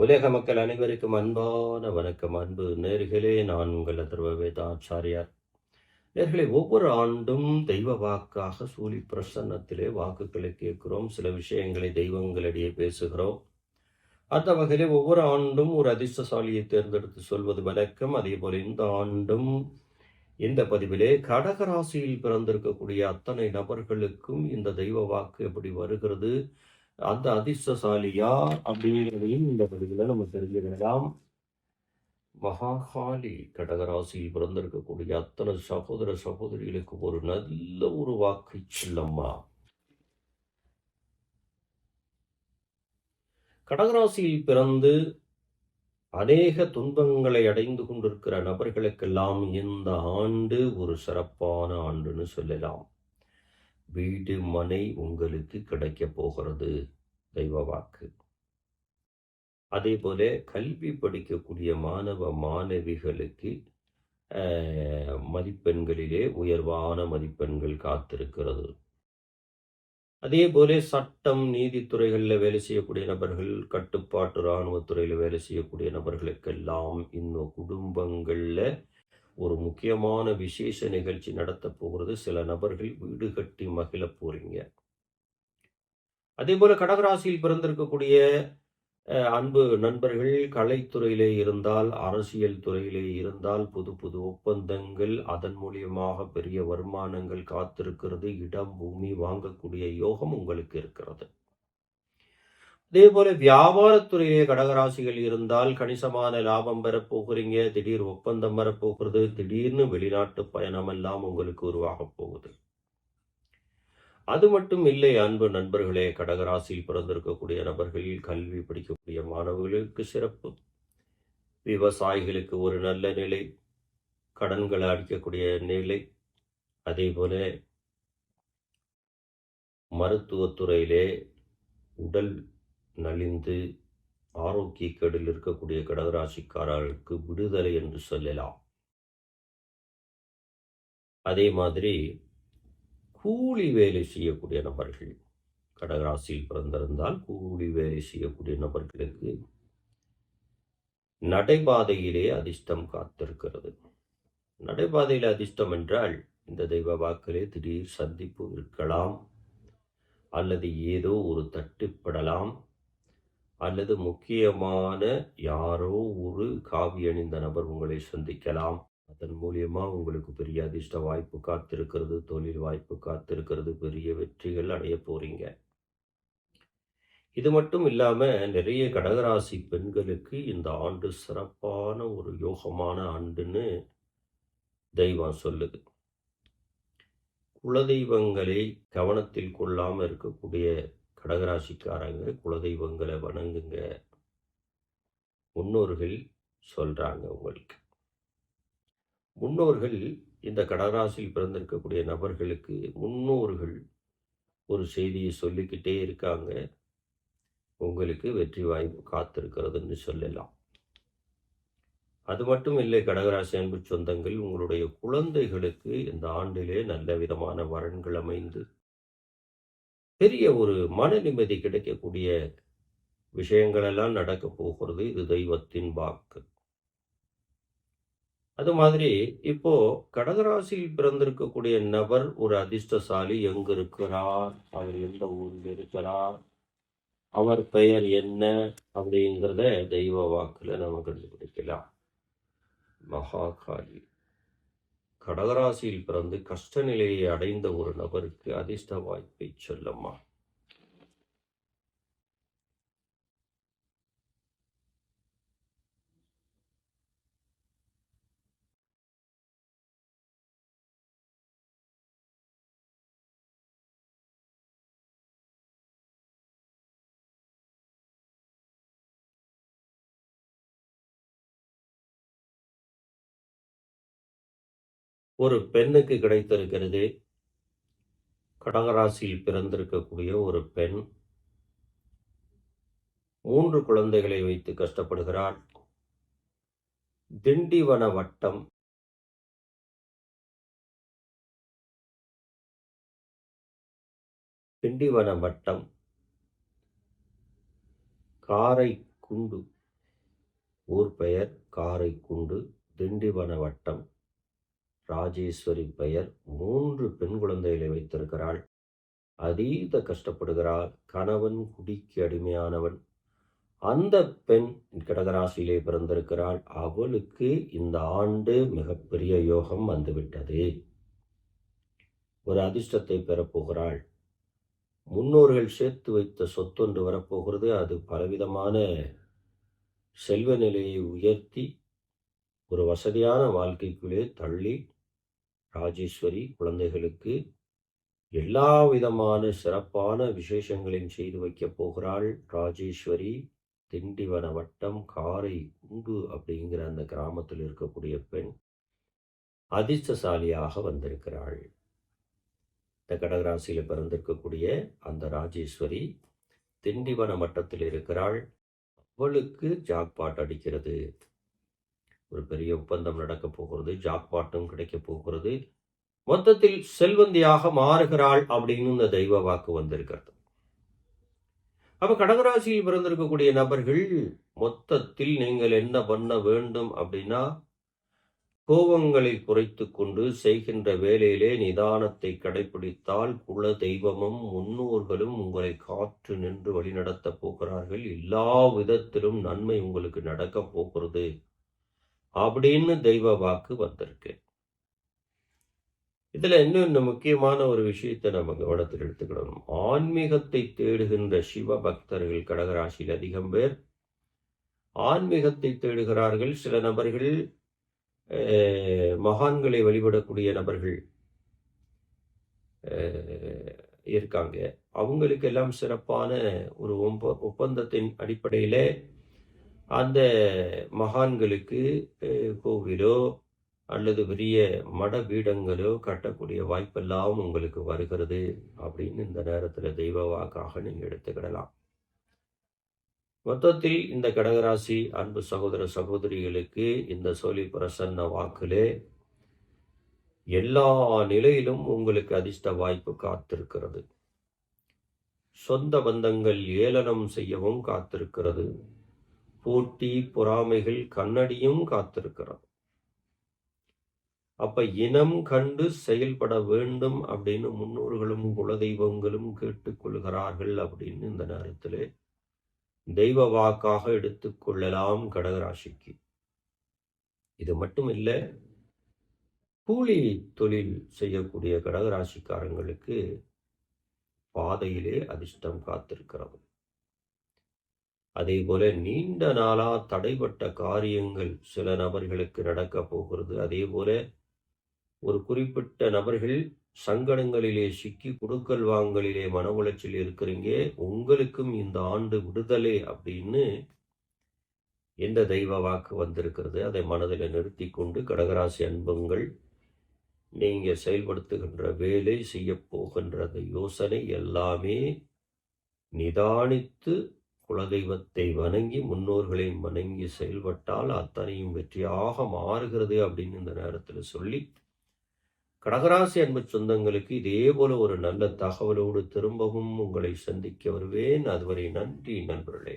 உலக மக்கள் அனைவருக்கும் அன்பான வணக்கம். அன்பு நேர்களே நான் உங்கள் அதர்வ வேதாச்சாரியார். நேர்களை ஒவ்வொரு ஆண்டும் தெய்வ வாக்காக சூழி பிரசன்னத்திலே வாக்குகளை கேட்கிறோம். சில விஷயங்களை தெய்வங்களிடையே பேசுகிறோம். அந்த வகையிலே ஒவ்வொரு ஆண்டும் ஒரு அதிர்ஷ்டசாலியை தேர்ந்தெடுத்து சொல்வது வழக்கம். அதே போல இந்த ஆண்டும் இந்த பதிவிலே கடகராசியில் பிறந்திருக்கக்கூடிய அத்தனை நபர்களுக்கும் இந்த தெய்வ வாக்கு எப்படி வருகிறது? அந்த அதிர்ஷ்டசாலி யார் அப்படிங்கிறதையும் இந்த பதிவில் நம்ம தெரிஞ்சுக்கலாம். மகாகாலி கடகராசியில் பிறந்திருக்கக்கூடிய அத்தனை சகோதர சகோதரிகளுக்கு ஒரு நல்ல ஒரு வாக்கை செல்லம்மா. கடகராசியில் பிறந்து அநேக துன்பங்களை அடைந்து கொண்டிருக்கிற நபர்களுக்கெல்லாம் இந்த ஆண்டு ஒரு சிறப்பான ஆண்டுன்னு சொல்லலாம். வீடு மனை உங்களுக்கு கிடைக்க போகிறது. தெய்வ வாக்கு. அதே போல கல்வி படிக்கக்கூடிய மாணவ மாணவிகளுக்கு அஹ், மதிப்பெண்களிலே உயர்வான மதிப்பெண்கள் காத்திருக்கிறது. அதே போல சட்டம் நீதித்துறைகளில் வேலை செய்யக்கூடிய நபர்கள் கட்டுப்பாட்டு இராணுவத்துறையில் வேலை செய்யக்கூடிய நபர்களுக்கெல்லாம் இன்னும் குடும்பங்களில் ஒரு முக்கியமான விசேஷ நிகழ்ச்சி நடத்த போகிறது. சில நபர்கள் வீடு கட்டி மகிழ போறீங்க. அதே போல கடகராசியில் பிறந்திருக்கக்கூடிய அஹ், அன்பு நண்பர்கள் கலைத்துறையிலே இருந்தால் அரசியல் துறையிலே இருந்தால் புது புது ஒப்பந்தங்கள் அதன் மூலியமாக பெரிய வருமானங்கள் காத்திருக்கிறது. இடம் பூமி வாங்கக்கூடிய யோகம் உங்களுக்கு இருக்கிறது. அதே போல வியாபாரத்துறையிலே கடகராசிகள் இருந்தால் கணிசமான லாபம் பெறப்போகிறீங்க. திடீர் ஒப்பந்தம் வரப்போகிறது. திடீர்னு வெளிநாட்டு பயணம் எல்லாம் உங்களுக்கு உருவாக போகுது. அது மட்டும் இல்லை அன்பு நண்பர்களே கடகராசியில் பிறந்திருக்கக்கூடிய நபர்களில் கல்வி படிக்கக்கூடிய மாணவர்களுக்கு சிறப்பு. விவசாயிகளுக்கு ஒரு நல்ல நிலை கடன்களை அடிக்கக்கூடிய நிலை. அதே போல மருத்துவத்துறையிலே உடல் நலிந்து ஆரோக்கியக்கேடில் இருக்கக்கூடிய கடகராசிக்காரர்களுக்கு விடுதலை என்று சொல்லலாம். அதே மாதிரி கூலி வேலை செய்யக்கூடிய நபர்கள் கடகராசியில் பிறந்திருந்தால் கூலி வேலை செய்யக்கூடிய நபர்களுக்கு நடைபாதையிலே அதிர்ஷ்டம் காத்திருக்கிறது. நடைபாதையில் அதிர்ஷ்டம் என்றால் இந்த தெய்வ வாக்கிலே திடீர் சந்திப்பு இருக்கலாம் அல்லது ஏதோ ஒரு தட்டுப்படலாம். அல்லது முக்கியமான யாரோ ஒரு காவி அணிந்த நபர் உங்களை சந்திக்கலாம். அதன் மூலியமா உங்களுக்கு பெரிய அதிர்ஷ்ட வாய்ப்பு காத்திருக்கிறது தொழில் வாய்ப்பு காத்திருக்கிறது பெரிய வெற்றிகள் அடைய போறீங்க. இது மட்டும் இல்லாமல் நிறைய கடகராசி பெண்களுக்கு இந்த ஆண்டு சிறப்பான ஒரு யோகமான ஆண்டுன்னு தெய்வம் சொல்லுது. குலதெய்வங்களை கவனத்தில் கொள்ளாமல் இருக்கக்கூடிய கடகராசிக்காரங்க குலதெய்வங்களை வணங்குங்க. முன்னோர்கள் சொல்கிறாங்க உங்களுக்கு. முன்னோர்கள் இந்த கடகராசியில் பிறந்திருக்கக்கூடிய நபர்களுக்கு முன்னோர்கள் ஒரு செய்தியை சொல்லிக்கிட்டே இருக்காங்க. உங்களுக்கு வெற்றி வாய்ப்பு காத்திருக்கிறதுன்னு சொல்லலாம். அது மட்டும் இல்லை கடகராசி அன்பு சொந்தங்கள் உங்களுடைய குழந்தைகளுக்கு இந்த ஆண்டிலே நல்ல விதமான வரன்கள் அமைந்து பெரிய ஒரு மன நிம்மதி கிடைக்கக்கூடிய விஷயங்களெல்லாம் நடக்க போகிறது இது தெய்வத்தின் வாக்கு. அது மாதிரி இப்போ கடகராசியில் பிறந்திருக்கக்கூடிய நபர் ஒரு அதிர்ஷ்டசாலி எங்க இருக்கிறார்? அவர் எந்த ஊரில் இருக்கிறார்? அவர் பெயர் என்ன? அப்படிங்கிறத தெய்வ வாக்குல நம்ம கண்டுபிடிக்கலாம். மகாகாலி கடகராசியில் பிறந்து கஷ்ட நிலையை அடைந்த ஒரு நபருக்கு அதிர்ஷ்ட வாய்ப்பை சொல்லம்மா. ஒரு பெண்ணுக்கு கிடைத்திருக்கிறது. கடகராசியில் பிறந்திருக்கக்கூடிய ஒரு பெண் மூன்று குழந்தைகளை வைத்து கஷ்டப்படுகிறாள். திண்டிவன வட்டம். திண்டிவன வட்டம். காரைக்குண்டு. ஊர் பெயர் காரைக்குண்டு திண்டிவன வட்டம். ராஜேஸ்வரி பெயர் மூன்று பெண் குழந்தைகளை வைத்திருக்கிறாள். அதீத கஷ்டப்படுகிறாள். கணவன் குடிக்கு அடிமையானவன். அந்த பெண் கடகராசியிலே பிறந்திருக்கிறாள். அவளுக்கு இந்த ஆண்டு மிகப்பெரிய யோகம் வந்துவிட்டது. ஒரு அதிர்ஷ்டத்தை பெறப்போகிறாள் முன்னோர்கள் சேர்த்து வைத்த சொத்தொன்று வரப்போகிறது. அது பலவிதமான செல்வ நிலையை உயர்த்தி ஒரு வசதியான வாழ்க்கைக்குள்ளே தள்ளி ராஜேஸ்வரி குழந்தைகளுக்கு எல்லா விதமான சிறப்பான விசேஷங்களையும் செய்து வைக்கப் போகிறாள் ராஜேஸ்வரி. திண்டிவன வட்டம் காரை குண்டு அப்படிங்கிற அந்த கிராமத்தில் இருக்கக்கூடிய பெண் அதிர்ஷ்டசாலியாக வந்திருக்கிறாள். இந்த கடகராசியில் பிறந்திருக்கக்கூடிய அந்த ராஜேஸ்வரி திண்டிவன மட்டத்தில் இருக்கிறாள். அவளுக்கு ஜாக்பாட் அடிக்கிறது. ஒரு பெரிய ஒப்பந்தம் நடக்கப் போகிறது ஜாக்பாட்டும் கிடைக்கப் போகிறது. மொத்தத்தில் செல்வந்தியாக மாறுகிறாள் அப்படின்னு இந்த தெய்வ வாக்கு வந்திருக்கிறது. அப்ப கடகராசியில் பிறந்திருக்கக்கூடிய நபர்கள் மொத்தத்தில் நீங்கள் என்ன பண்ண வேண்டும் அப்படின்னா கோபங்களை குறைத்து கொண்டு செய்கின்ற வேலையிலே நிதானத்தை கடைபிடித்தால் குல தெய்வமும் முன்னோர்களும் உங்களை காற்று நின்று வழிநடத்தப் போகிறார்கள். எல்லா விதத்திலும் நன்மை உங்களுக்கு நடக்கப் போகிறது. அப்படின்னு தெய்வ வாக்கு வந்திருக்கு. இதுல இன்னொன்று முக்கியமான ஒரு விஷயத்தை நம்ம கவனத்தில் எடுத்துக்கணும். ஆன்மீகத்தை தேடுகின்ற சிவ பக்தர்கள் கடகராசியில் அதிகம் பேர். ஆன்மீகத்தை தேடுகிறார்கள். சில நபர்கள் மகான்களை வழிபடக்கூடிய நபர்கள் இருக்காங்க. அவங்களுக்கு எல்லாம் சிறப்பான ஒரு ஒப்பந்தத்தின் அடிப்படையில் அந்த மகான்களுக்கு கோவிலோ அல்லது பெரிய மட பீடங்களோ கட்டக்கூடிய வாய்ப்பெல்லாம் உங்களுக்கு வருகிறது அப்படின்னு இந்த நேரத்தில் தெய்வ வாக்காக நீங்கள் எடுத்துக்கிடலாம். மொத்தத்தில் இந்த கடகராசி அன்பு சகோதர சகோதரிகளுக்கு இந்த சோழி பிரசன்ன வாக்கிலே எல்லா நிலையிலும் உங்களுக்கு அதிர்ஷ்ட வாய்ப்பு காத்திருக்கிறது. சொந்த பந்தங்கள் ஏளனம் செய்யவும் காத்திருக்கிறது. போட்டி பொறாமைகள் கண்ணடியும் காத்திருக்கிறது. அப்ப இனம் கண்டு செயல்பட வேண்டும் அப்படின்னு முன்னோர்களும் குலதெய்வங்களும் கேட்டுக்கொள்கிறார்கள் அப்படின்னு இந்த நேரத்தில் தெய்வ வாக்காக எடுத்துக்கொள்ளலாம் கடகராசிக்கு. இது மட்டும் இல்லை கூலி தொழில் செய்யக்கூடிய கடகராசிக்காரங்களுக்கு பாதையிலே அதிர்ஷ்டம் காத்திருக்கிறது. அதே போல நீண்ட நாளா தடைப்பட்ட காரியங்கள் சில நபர்களுக்கு நடக்கப் போகிறது. அதே போல ஒரு குறிப்பிட்ட நபர்கள் சங்கடங்களிலே சிக்கி குடுக்கல் வாங்கலிலே மன உளைச்சல் இருக்கிறீங்க உங்களுக்கும் இந்த ஆண்டு விடுதலை அப்படின்னு எந்த தெய்வ வாக்கு வந்திருக்கிறது அதை மனதில் நிறுத்தி கொண்டு கடகராசி அன்பங்கள் நீங்கள் செயல்படுத்துகின்ற வேலை செய்ய போகின்ற யோசனை எல்லாமே நிதானித்து குலதெய்வத்தை வணங்கி முன்னோர்களை வணங்கி செயல்பட்டால் அத்தனையும் வெற்றியாக மாறுகிறது அப்படின்னு இந்த நேரத்தில் சொல்லி கடகராசி அன்பு சொந்தங்களுக்கு இதே போல ஒரு நல்ல தகவலோடு திரும்பவும் உங்களை சந்திக்க வருவேன். அதுவரை நன்றி நண்பர்களே.